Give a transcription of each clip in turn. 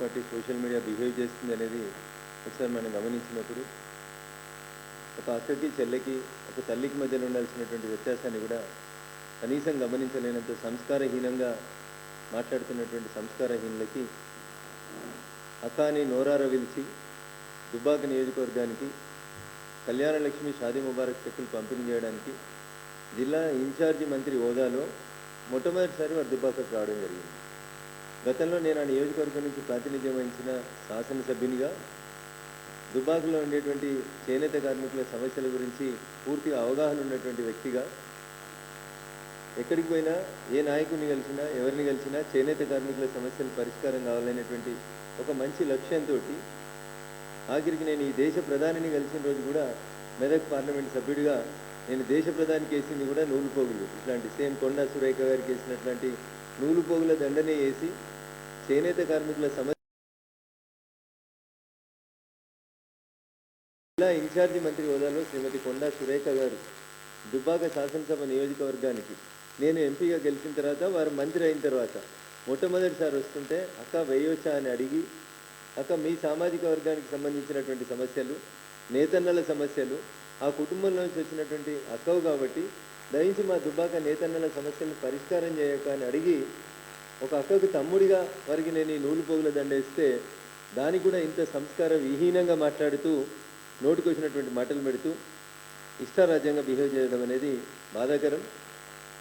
Party social media behave చేస్తుంది అనేది ఒకసారి మనం గమనించినప్పుడు ఒక అక్కకి చెల్లెకి ఒక తల్లికి మధ్యలో ఉండాల్సినటువంటి వ్యత్యాసాన్ని కూడా కనీసం గమనించలేనంత సంస్కారహీనంగా మాట్లాడుతున్నటువంటి సంస్కారహీనులకి అక్క నోరార విలిచి దుబ్బాక నియోజకవర్గానికి కళ్యాణ లక్ష్మి షాదీ ముబారక్ చెక్కులు పంపిణీ చేయడానికి జిల్లా ఇన్ఛార్జి మంత్రి హోదాలో మొట్టమొదటిసారి వారు దుబ్బాకకు రావడం జరిగింది. గతంలో నేను ఆ నియోజకవర్గం నుంచి ప్రాతినిధ్యం వహించిన శాసనసభ్యునిగా దుబాకులో ఉండేటువంటి చేనేత కార్మికుల సమస్యల గురించి పూర్తిగా అవగాహన ఉన్నటువంటి వ్యక్తిగా ఎక్కడికి పోయినా ఏ నాయకుడిని కలిసినా ఎవరిని కలిసినా చేనేత కార్మికుల సమస్యలు పరిష్కారం కావాలనేటువంటి ఒక మంచి లక్ష్యంతో ఆఖరికి నేను ఈ దేశ ప్రధానిని కలిసిన రోజు కూడా మెదక్ పార్లమెంట్ సభ్యుడిగా నేను దేశ ప్రధానికి వేసింది కూడా నూలుపోగులు. ఇట్లాంటి సేమ్ కొండా సురేఖ గారికి వేసినట్లాంటి నూలు పోగుల దండనే వేసి చేనేత కార్మికుల సమస్య జిల్లా ఇన్ఛార్జి మంత్రి హోదాలో శ్రీమతి కొండా సురేఖ గారు దుబ్బాక శాసనసభ నియోజకవర్గానికి. నేను ఎంపీగా గెలిచిన తర్వాత వారు మంత్రి అయిన తర్వాత మొట్టమొదటిసారి వస్తుంటే అక్క వేయవచ్చా అని అడిగి అక్క మీ సామాజిక వర్గానికి సంబంధించినటువంటి సమస్యలు నేతన్నల సమస్యలు ఆ కుటుంబంలో నుంచి వచ్చినటువంటి అక్కవు కాబట్టి దయించి మా దుబ్బాక నేతన్నల సమస్యలను పరిష్కారం చేయక అని అడిగి ఒక అక్కకు తమ్ముడిగా వారికి నేను ఈ నూలు పోగుల దండేస్తే దానికి కూడా ఇంత సంస్కార విహీనంగా మాట్లాడుతూ నోటికొచ్చినటువంటి మాటలు పెడుతూ ఇష్టారాజ్యంగా బిహేవ్ చేయడం అనేది బాధాకరం.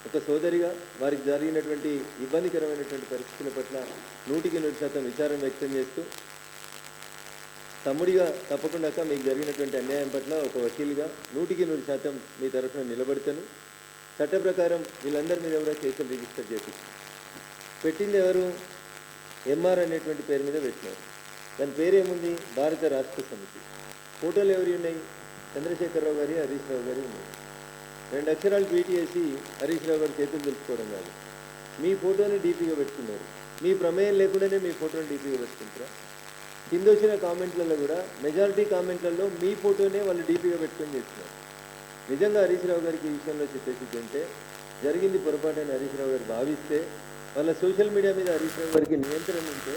ఒక సోదరిగా వారికి జరిగినటువంటి ఇబ్బందికరమైనటువంటి పరిస్థితుల పట్ల నూటికి నూరు శాతం విచారం వ్యక్తం చేస్తూ తమ్ముడిగా తప్పకుండా మీకు జరిగినటువంటి అన్యాయం పట్ల ఒక వకీలుగా నూటికి నూరు శాతం మీ తరఫున నిలబడతాను. చట్ట ప్రకారం వీళ్ళందరి మీద కూడా కేసులు రిజిస్టర్ చేపించారు. పెట్టింది ఎవరు? ఎంఆర్ అనేటువంటి పేరు మీద పెట్టినారు. దాని పేరేముంది? భారత రాష్ట్ర సమితి. ఫోటోలు ఎవరి ఉన్నాయి? చంద్రశేఖరరావు గారి హరీష్ రావు గారి ఉన్నాయి. రెండు అక్షరాలు ట్వీట్ చేసి హరీష్ రావు గారి చేతులు తెలుసుకోవడం కాదు. మీ ఫోటోని డీపీగా పెట్టుకున్నారు. మీ ప్రమేయం లేకుండానే మీ ఫోటోని డీపీగా పెట్టుకుంటారా? కింద వచ్చిన కామెంట్లలో కూడా మెజారిటీ కామెంట్లలో మీ ఫోటోనే వాళ్ళు డీపీగా పెట్టుకొని చేస్తున్నారు. నిజంగా హరీష్ రావు గారికి ఈ విషయంలో చెప్పేసి అంటే జరిగింది పొరపాటైన హరీష్ రావు గారు భావిస్తే వాళ్ళ సోషల్ మీడియా మీద హరీష్ రావు గారికి నియంత్రణ ఉంటే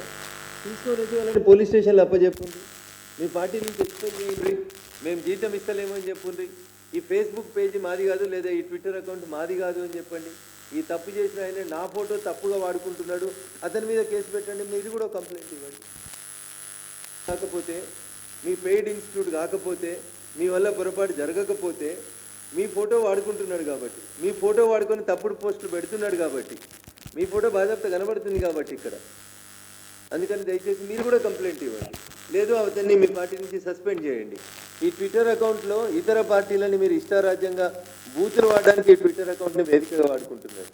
తీసుకొని వచ్చి వాళ్ళని పోలీస్ స్టేషన్లో అప్పచెప్పండి మీ పార్టీ నుంచి ఎక్స్పెక్ట్ చేయండి మేము జీతం ఇస్తలేమో అని చెప్పుండ్రి. ఈ ఫేస్బుక్ పేజీ మాది కాదు లేదా ఈ ట్విట్టర్ అకౌంట్ మాది కాదు అని చెప్పండి. ఈ తప్పు చేసిన ఆయన నా ఫోటో తప్పుగా వాడుకుంటున్నాడు. అతని మీద కేసు పెట్టండి మీరు కూడా కంప్లైంట్ ఇవ్వండి. కాకపోతే మీ పెయిడ్ ఇన్స్టిట్యూట్ కాకపోతే మీ వల్ల పొరపాటు జరగకపోతే మీ ఫోటో వాడుకుంటున్నాడు కాబట్టి. మీ ఫోటో వాడుకొని తప్పుడు పోస్టులు పెడుతున్నాడు కాబట్టి. మీ ఫోటో బాధ్యత కనబడుతుంది కాబట్టి ఇక్కడ. అందుకని దయచేసి మీరు కూడా కంప్లైంట్ ఇవ్వండి. లేదు అతన్ని మీ పార్టీ నుంచి సస్పెండ్ చేయండి. ఈ ట్విట్టర్ అకౌంట్లో ఇతర పార్టీలని మీరు ఇష్టారాజ్యంగా బూతులు వాడడానికి ఈ ట్విట్టర్ అకౌంట్ని వేదికగా వాడుకుంటున్నారు.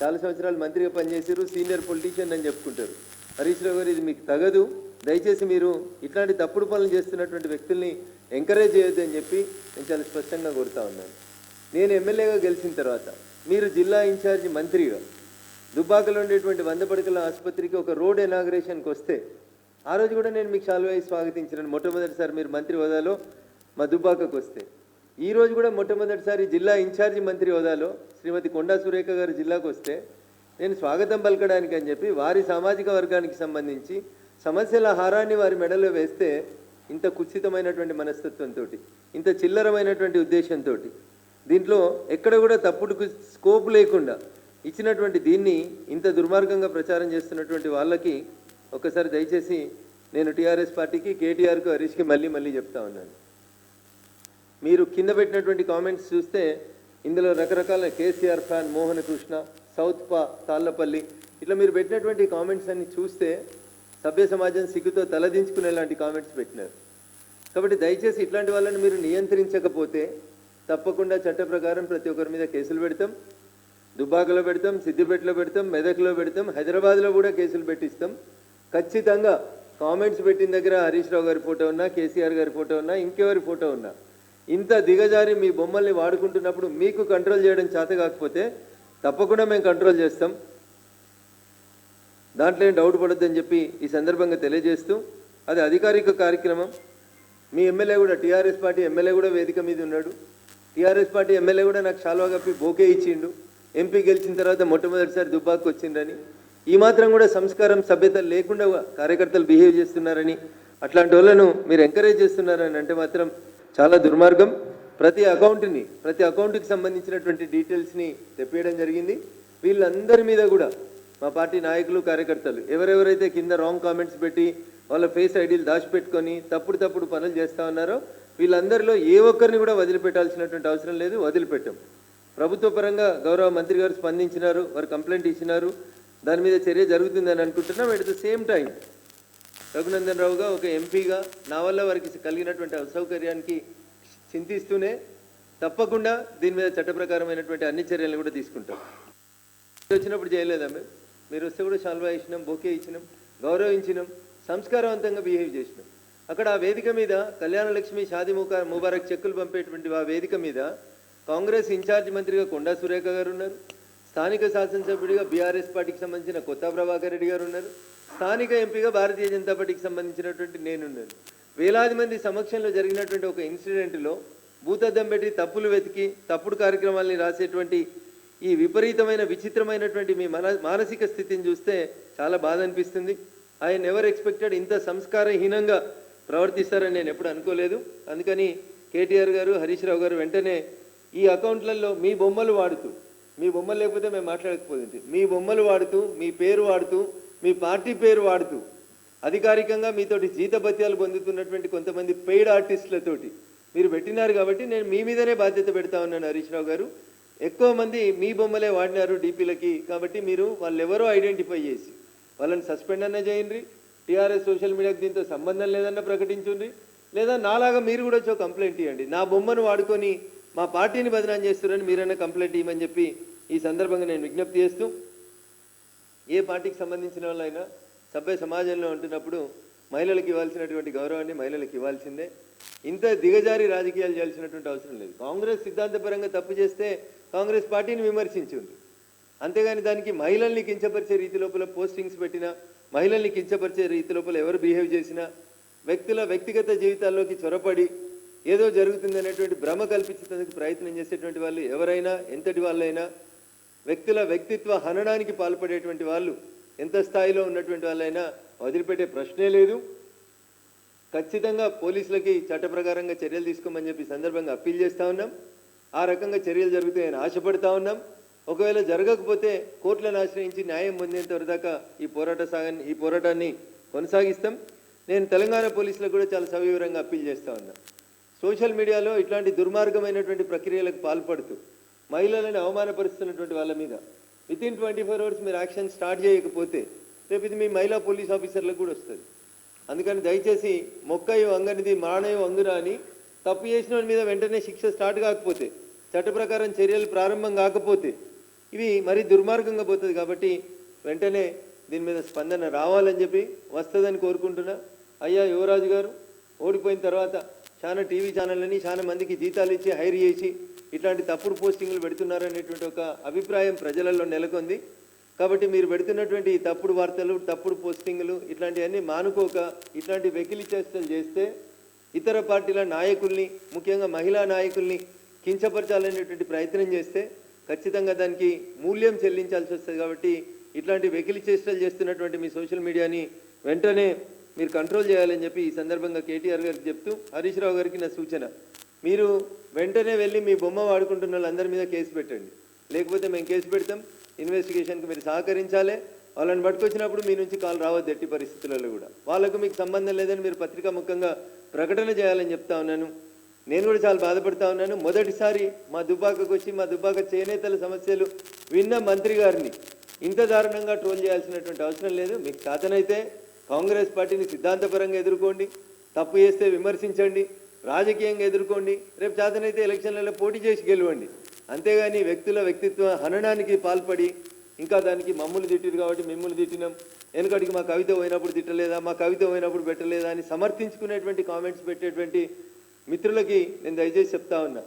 చాలా సంవత్సరాలు మంత్రిగా పనిచేసారు సీనియర్ పొలిటీషియన్ అని చెప్పుకుంటారు. హరీష్ రావు గారు ఇది మీకు తగదు. దయచేసి మీరు ఇట్లాంటి తప్పుడు పనులు చేస్తున్నటువంటి వ్యక్తుల్ని ఎంకరేజ్ చేయొద్దు అని చెప్పి నేను చాలా స్పష్టంగా కోరుతా ఉన్నాను. నేను ఎమ్మెల్యేగా గెలిచిన తర్వాత మీరు జిల్లా ఇన్ఛార్జి మంత్రిగా దుబ్బాకలో ఉండేటువంటి వంద పడకల ఆసుపత్రికి ఒక రోడ్ ఇనాగ్రేషన్కి వస్తే ఆ రోజు కూడా నేను మీకు శాలువై స్వాగతించినాను. మొట్టమొదటిసారి మీరు మంత్రి హోదాలో మా దుబ్బాకకు వస్తే. ఈ రోజు కూడా మొట్టమొదటిసారి జిల్లా ఇన్ఛార్జి మంత్రి హోదాలో శ్రీమతి కొండా సురేఖ గారు జిల్లాకు వస్తే నేను స్వాగతం పలకడానికి అని చెప్పి వారి సామాజిక వర్గానికి సంబంధించి సమస్యల హారాన్ని వారి మెడలో వేస్తే ఇంత కుత్సితమైనటువంటి మనస్తత్వంతో ఇంత చిల్లరమైనటువంటి ఉద్దేశంతో దీంట్లో ఎక్కడ కూడా తప్పుడు స్కోప్ లేకుండా ఇచ్చినటువంటి దీన్ని ఇంత దుర్మార్గంగా ప్రచారం చేస్తున్నటువంటి వాళ్ళకి ఒకసారి దయచేసి నేను టీఆర్ఎస్ పార్టీకి కేటీఆర్కు హరీష్కి మళ్ళీ మళ్ళీ చెప్తా ఉన్నాను. మీరు కింద పెట్టినటువంటి కామెంట్స్ చూస్తే ఇందులో రకరకాల కేసీఆర్ ఫ్యాన్ మోహన కృష్ణ సౌత్ పా తాళ్ళపల్లి ఇట్లా మీరు పెట్టినటువంటి కామెంట్స్ అన్ని చూస్తే సభ్య సమాజం సిగ్గుతో తలదించుకునేలాంటి కామెంట్స్ పెట్టినారు. కాబట్టి దయచేసి ఇట్లాంటి వాళ్ళని మీరు నియంత్రించకపోతే తప్పకుండా చట్ట ప్రకారం ప్రతి ఒక్కరి మీద కేసులు పెడతాం దుబ్బాకలో పెడతాం సిద్దిపేటలో పెడతాం మెదక్లో పెడతాం హైదరాబాద్లో కూడా కేసులు పెట్టిస్తాం. ఖచ్చితంగా కామెంట్స్ పెట్టిన దగ్గర హరీష్ రావు గారి ఫోటో ఉన్నా కేసీఆర్ గారి ఫోటో ఉన్నా ఇంకెవరి ఫోటో ఉన్నా ఇంత దిగజారి మీ బొమ్మల్ని వాడుకుంటున్నప్పుడు మీకు కంట్రోల్ చేయడం చేత కాకపోతే తప్పకుండా మేము కంట్రోల్ చేస్తాం. దాంట్లో ఏం డౌట్ పడొద్దని చెప్పి ఈ సందర్భంగా తెలియజేస్తూ అది అధికారిక కార్యక్రమం. మీ ఎమ్మెల్యే కూడా టీఆర్ఎస్ పార్టీ ఎమ్మెల్యే కూడా వేదిక మీద ఉన్నాడు. టీఆర్ఎస్ పార్టీ ఎమ్మెల్యే కూడా నాకు శాలువా కప్పి బోకే ఇచ్చిండు. ఎంపీ గెలిచిన తర్వాత మొట్టమొదటిసారి దుబ్బాకు వచ్చిండని. ఈ మాత్రం కూడా సంస్కారం సభ్యత లేకుండా కార్యకర్తలు బిహేవ్ చేస్తున్నారని. అట్లాంటి వాళ్ళను మీరు ఎంకరేజ్ చేస్తున్నారని అంటే మాత్రం చాలా దుర్మార్గం. ప్రతి అకౌంట్ని ప్రతి అకౌంట్కి సంబంధించినటువంటి డీటెయిల్స్ని తెప్పేయడం జరిగింది. వీళ్ళందరి మీద కూడా మా పార్టీ నాయకులు కార్యకర్తలు ఎవరెవరైతే కింద రాంగ్ కామెంట్స్ పెట్టి వాళ్ళ ఫేస్ ఐడీలు దాచిపెట్టుకొని తప్పుడు తప్పుడు పనులు చేస్తా ఉన్నారో వీళ్ళందరిలో ఏ ఒక్కరిని కూడా వదిలిపెట్టాల్సినటువంటి అవసరం లేదు వదిలిపెట్టాం. ప్రభుత్వ పరంగా గౌరవ మంత్రి గారు స్పందించినారు వారు కంప్లైంట్ ఇచ్చినారు. దాని మీద చర్య జరుగుతుందని అనుకుంటున్నాం. At the same time Raghunandan రావుగా ఒక ఎంపీగా నా వల్ల వారికి కలిగినటువంటి అసౌకర్యానికి చింతిస్తూనే తప్పకుండా దీని మీద చట్టప్రకారమైనటువంటి అన్ని చర్యలను కూడా తీసుకుంటాం. వచ్చినప్పుడు చేయలేదా మేము మీరు వస్తే కూడా షాల్వా ఇచ్చినాం బొకే ఇచ్చినాం గౌరవించినాం సంస్కారవంతంగా బిహేవ్ చేసినాం. అక్కడ ఆ వేదిక మీద కళ్యాణలక్ష్మి షాది ముకా ముబారక్ చెక్కులు పంపేటువంటి ఆ వేదిక మీద కాంగ్రెస్ ఇన్ఛార్జ్ మంత్రిగా కొండా సురేఖ గారు ఉన్నారు. స్థానిక శాసనసభ్యుడిగా బీఆర్ఎస్ పార్టీకి సంబంధించిన కొత్త ప్రభాకర్ రెడ్డి గారు ఉన్నారు. స్థానిక ఎంపీగా భారతీయ జనతా పార్టీకి సంబంధించినటువంటి నేనున్నాను. వేలాది మంది సమక్షంలో జరిగినటువంటి ఒక ఇన్సిడెంట్లో భూతద్దం పెట్టి తప్పులు వెతికి తప్పుడు కార్యక్రమాల్ని రాసేటువంటి ఈ విపరీతమైన విచిత్రమైనటువంటి మీ మన మానసిక స్థితిని చూస్తే చాలా బాధ అనిపిస్తుంది. ఆయన ఎవరు ఎక్స్పెక్టెడ్ ఇంత సంస్కారహీనంగా ప్రవర్తిస్తారని నేను ఎప్పుడు అనుకోలేదు. అందుకని కేటీఆర్ గారు హరీష్ రావు గారు వెంటనే ఈ అకౌంట్లలో మీ బొమ్మలు వాడుతూ మీ బొమ్మలు లేకపోతే మేము మాట్లాడకపోతుంది మీ బొమ్మలు వాడుతూ మీ పేరు వాడుతూ మీ పార్టీ పేరు వాడుతూ అధికారికంగా మీతోటి జీతభత్యాలు పొందుతున్నటువంటి కొంతమంది పెయిడ్ ఆర్టిస్టులతోటి మీరు పెట్టినారు కాబట్టి నేను మీ మీదనే బాధ్యత పెడతా ఉన్నాను హరీష్ రావు గారు. ఎక్కువ మంది మీ బొమ్మలే వాడినారు డీపీలకి కాబట్టి మీరు వాళ్ళు ఎవరో ఐడెంటిఫై చేసి వాళ్ళని సస్పెండ్ అన్న చేయండి. టీఆర్ఎస్ సోషల్ మీడియాకి దీంతో సంబంధం లేదన్న ప్రకటించుండ్రి. లేదా నాలాగా మీరు కూడా వచ్చి కంప్లైంట్ ఇవ్వండి నా బొమ్మను వాడుకొని మా పార్టీని బదనాం చేస్తున్నారని మీరన్నా కంప్లైంట్ ఇవ్వమని చెప్పి ఈ సందర్భంగా నేను విజ్ఞప్తి చేస్తూ ఏ పార్టీకి సంబంధించిన వాళ్ళైనా సభ్య సమాజంలో ఉంటున్నప్పుడు మహిళలకు ఇవ్వాల్సినటువంటి గౌరవాన్ని మహిళలకు ఇవ్వాల్సిందే. ఇంత దిగజారి రాజకీయాలు చేయాల్సినటువంటి అవసరం లేదు. కాంగ్రెస్ సిద్ధాంతపరంగా తప్పు చేస్తే కాంగ్రెస్ పార్టీని విమర్శించింది. అంతేగాని దానికి మహిళల్ని కించపరిచే రీతి లోపల పోస్టింగ్స్ పెట్టినా మహిళల్ని కించపరిచే రీతి లోపల ఎవరు బిహేవ్ చేసినా వ్యక్తుల వ్యక్తిగత జీవితాల్లోకి చొరపడి ఏదో జరుగుతుంది అనేటువంటి భ్రమ కల్పించేందుకు ప్రయత్నం చేసేటువంటి వాళ్ళు ఎవరైనా ఎంతటి వాళ్ళైనా వ్యక్తుల వ్యక్తిత్వ హననానికి పాల్పడేటువంటి వాళ్ళు ఎంత స్థాయిలో ఉన్నటువంటి వాళ్ళైనా వదిలిపెట్టే ప్రశ్నే లేదు. ఖచ్చితంగా పోలీసులకి చట్టప్రకారంగా చర్యలు తీసుకోమని చెప్పి సందర్భంగా అప్పీల్ చేస్తా ఉన్నాం. ఆ రకంగా చర్యలు జరుగుతాయని ఆశపడతా ఉన్నాం. ఒకవేళ జరగకపోతే కోర్టులను ఆశ్రయించి న్యాయం పొందేంత వరదాకా ఈ పోరాట సాగాన్ని ఈ పోరాటాన్ని కొనసాగిస్తాం. నేను తెలంగాణ పోలీసులకు కూడా చాలా సవివరంగా అప్పీల్ చేస్తా ఉన్నా. సోషల్ మీడియాలో ఇట్లాంటి దుర్మార్గమైనటువంటి ప్రక్రియలకు పాల్పడుతూ మహిళలను అవమానపరుస్తున్నటువంటి వాళ్ళ మీద within twenty four hours మీరు యాక్షన్ స్టార్ట్ చేయకపోతే రేపు ఇది మీ మహిళా పోలీస్ ఆఫీసర్లకు కూడా వస్తుంది. అందుకని దయచేసి మొక్కయో అంగనిది మానయో అంగురా అని తప్పు చేసిన వాళ్ళ మీద వెంటనే శిక్ష స్టార్ట్ కాకపోతే చట్ట ప్రకారం చర్యలు ప్రారంభం కాకపోతే ఇవి మరీ దుర్మార్గంగా పోతుంది కాబట్టి వెంటనే దీని మీద స్పందన రావాలని చెప్పి వస్తుందని కోరుకుంటున్నా. అయ్యా యువరాజు గారు ఓడిపోయిన తర్వాత చాలా టీవీ ఛానళ్ళని చాలా మందికి జీతాలు ఇచ్చి హైర్ చేసి ఇట్లాంటి తప్పుడు పోస్టింగ్లు పెడుతున్నారనేటువంటి ఒక అభిప్రాయం ప్రజలలో నెలకొంది. కాబట్టి మీరు పెడుతున్నటువంటి తప్పుడు వార్తలు తప్పుడు పోస్టింగ్లు ఇట్లాంటివన్నీ మానుకోక ఇట్లాంటి వెకిలి చేష్టలు చేస్తే ఇతర పార్టీల నాయకుల్ని ముఖ్యంగా మహిళా నాయకుల్ని కించపరచాలనేటువంటి ప్రయత్నం చేస్తే ఖచ్చితంగా దానికి మూల్యం చెల్లించాల్సి వస్తుంది కాబట్టి ఇట్లాంటి వెకిలి చేష్టలు చేస్తున్నటువంటి మీ సోషల్ మీడియాని వెంటనే మీరు కంట్రోల్ చేయాలని చెప్పి ఈ సందర్భంగా కేటీఆర్ గారికి చెప్తూ హరీష్ రావు గారికి నా సూచన. మీరు వెంటనే వెళ్ళి మీ బొమ్మ వాడుకుంటున్న వాళ్ళందరి మీద కేసు పెట్టండి. లేకపోతే మేము కేసు పెడతాం. ఇన్వెస్టిగేషన్కి మీరు సహకరించాలి. వాళ్ళని పట్టుకొచ్చినప్పుడు మీ నుంచి కాల్ రావద్దు ఎట్టి పరిస్థితులలో కూడా. వాళ్ళకు మీకు సంబంధం లేదని మీరు పత్రికా ముఖంగా ప్రకటన చేయాలని చెప్తా ఉన్నాను. నేను కూడా చాలా బాధపడుతూ ఉన్నాను. మొదటిసారి మా దుబ్బాకకు వచ్చి మా దుబ్బాక చేనేతల సమస్యలు విన్న మంత్రి గారిని ఇంత దారుణంగా ట్రోల్ చేయాల్సినటువంటి అవసరం లేదు. మీకు సాధనైతే కాంగ్రెస్ పార్టీని సిద్ధాంతపరంగా ఎదుర్కోండి. తప్పు చేస్తే విమర్శించండి. రాజకీయంగా ఎదుర్కోండి. రేపు చేతనైతే ఎలక్షన్లలో పోటీ చేసి గెలవండి. అంతేగాని వ్యక్తుల వ్యక్తిత్వ హననానికి పాల్పడి ఇంకా దానికి మమ్మల్ని తిట్టిరు కాబట్టి మిమ్మల్ని తిట్టినాం. వెనుకటికి మా కవిత పోయినప్పుడు తిట్టలేదా? మా కవిత పోయినప్పుడు పెట్టలేదా? అని సమర్థించుకునేటువంటి కామెంట్స్ పెట్టేటువంటి మిత్రులకి నేను దయచేసి చెప్తా ఉన్నా.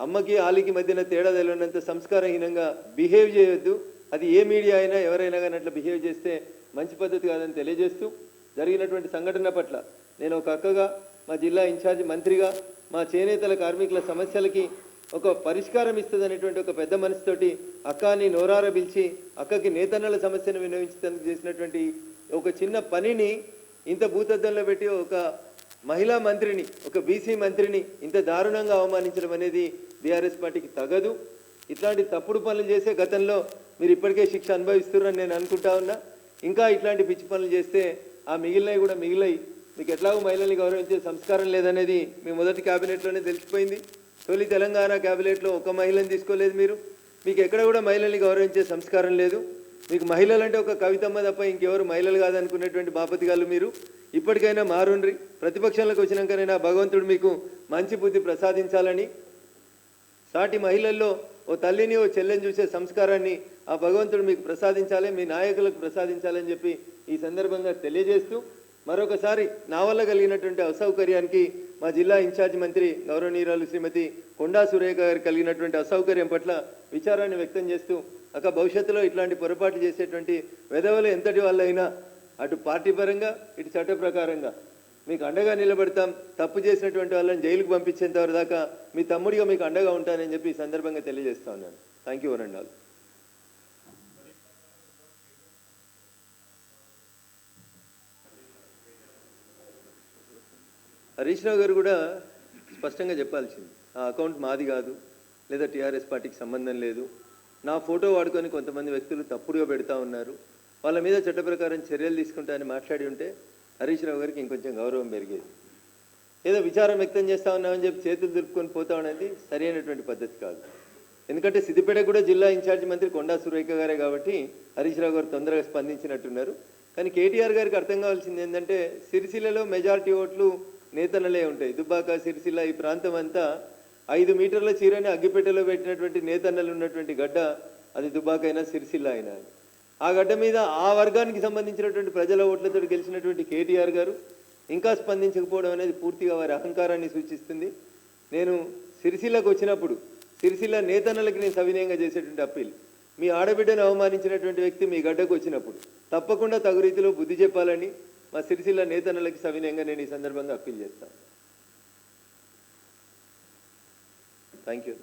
అమ్మకి ఆలికి మధ్యన తేడా తెలియనంత సంస్కారహీనంగా బిహేవ్ చేయొద్దు. అది ఏ మీడియా అయినా ఎవరైనా కానీ అట్లా బిహేవ్ చేస్తే మంచి పద్ధతి కాదని తెలియజేస్తూ జరిగినటువంటి సంఘటన పట్ల నేను ఒక అక్కగా మా జిల్లా ఇన్ఛార్జి మంత్రిగా మా చేనేతల కార్మికుల సమస్యలకి ఒక పరిష్కారం ఇస్తుంది అనేటువంటి ఒక పెద్ద మనసుతోటి అక్కని నోరార పిలిచి అక్కకి నేతన్నల సమస్యను వినియోగించడానికి చేసినటువంటి ఒక చిన్న పనిని ఇంత భూతద్దంలో పెట్టి ఒక మహిళా మంత్రిని ఒక బీసీ మంత్రిని ఇంత దారుణంగా అవమానించడం అనేది బీఆర్ఎస్ పార్టీకి తగదు. ఇట్లాంటి తప్పుడు పనులు చేసే గతంలో మీరు ఇప్పటికే శిక్ష అనుభవిస్తున్నారని నేను అనుకుంటా ఉన్నా. ఇంకా ఇట్లాంటి పిచ్చి పనులు చేస్తే ఆ మిగిలినవి కూడా మిగిలాయి. మీకు ఎట్లాగో మహిళల్ని గౌరవించే సంస్కారం లేదనేది మీ మొదటి క్యాబినెట్లోనే తెలిసిపోయింది. తొలి తెలంగాణ క్యాబినెట్లో ఒక మహిళని తీసుకోలేదు మీరు. మీకు ఎక్కడ కూడా మహిళల్ని గౌరవించే సంస్కారం లేదు. మీకు మహిళలు అంటే ఒక కవితమ్మ తప్ప ఇంకెవరు మహిళలు కాదనుకునేటువంటి బాపతి గారు మీరు. ఇప్పటికైనా మారుండ్రి. ప్రతిపక్షంలోకి వచ్చినాకనైనా భగవంతుడు మీకు మంచి బుద్ధి ప్రసాదించాలని సాటి మహిళల్లో ఓ తల్లిని ఓ చెల్లెని చూసే సంస్కారాన్ని ఆ భగవంతుడు మీకు ప్రసాదించాలి మీ నాయకులకు ప్రసాదించాలని చెప్పి ఈ సందర్భంగా తెలియజేస్తూ మరొకసారి నా వల్ల కలిగినటువంటి అసౌకర్యానికి మా జిల్లా ఇన్ఛార్జ్ మంత్రి గౌరవనీయురాలు శ్రీమతి కొండా సురేఖ గారు కలిగినటువంటి అసౌకర్యం పట్ల విచారాన్ని వ్యక్తం చేస్తూ అక్క భవిష్యత్తులో ఇట్లాంటి పొరపాట్లు చేసేటువంటి వెధవలు ఎంతటి వాళ్ళైనా అటు పార్టీ పరంగా ఇటు చట్ట ప్రకారంగా. మీకు అండగా నిలబడతాం తప్పు చేసినటువంటి వాళ్ళని జైలుకు పంపించేంత వరకు దాకా మీ తమ్ముడిగా మీకు అండగా ఉంటానని చెప్పి ఈ సందర్భంగా తెలియజేస్తా ఉన్నాను. థ్యాంక్ యూ వరండాల్ హరీష్ రావు గారు కూడా స్పష్టంగా చెప్పాల్సింది ఆ అకౌంట్ మాది కాదు లేదా టీఆర్ఎస్ పార్టీకి సంబంధం లేదు. నా ఫోటో వాడుకొని కొంతమంది వ్యక్తులు తప్పుడుగా పెడతా ఉన్నారు. వాళ్ళ మీద చట్ట ప్రకారం చర్యలు తీసుకుంటా అని మాట్లాడి ఉంటే హరీష్ రావు గారికి ఇంకొంచెం గౌరవం పెరిగేది. ఏదో విచారం వ్యక్తం చేస్తా ఉన్నామని చెప్పి చేతులు దులుపుకొని పోతా ఉన్నది సరైనటువంటి పద్ధతి కాదు. ఎందుకంటే సిద్దిపేట కూడా జిల్లా ఇన్ఛార్జ్ మంత్రి కొండా సురేఖ గారే కాబట్టి హరీష్ రావు గారు తొందరగా స్పందించినట్టున్నారు. కానీ కేటీఆర్ గారికి అర్థం కావాల్సింది ఏంటంటే సిరిసిల్లలో మెజారిటీ ఓట్లు నేతనలే ఉంటాయి. దుబ్బాక సిరిసిల్ల ఈ ప్రాంతం అంతా ఐదు మీటర్ల చీరని అగ్గిపెట్టెలో పెట్టినటువంటి నేతన్నలు ఉన్నటువంటి గడ్డ అది దుబ్బాక అయినా సిరిసిల్ల అయినా ఆ గడ్డ మీద ఆ వర్గానికి సంబంధించినటువంటి ప్రజల ఓట్లతో గెలిచినటువంటి కేటీఆర్ గారు ఇంకా స్పందించకపోవడం అనేది పూర్తిగా వారి అహంకారాన్ని సూచిస్తుంది. నేను సిరిసిల్లకు వచ్చినప్పుడు సిరిసిల్ల నేతన్నలకి నేను సవినయంగా చేసేటువంటి అప్పీల్. మీ ఆడబిడ్డను అవమానించినటువంటి వ్యక్తి మీ గడ్డకు వచ్చినప్పుడు తప్పకుండా తగు రీతిలో బుద్ధి చెప్పాలని మా సిరిసిల్ల నేతన్నలకి సవినయంగా నేను ఈ సందర్భంగా అప్పీల్ చేస్తాను థ్యాంక్ యూ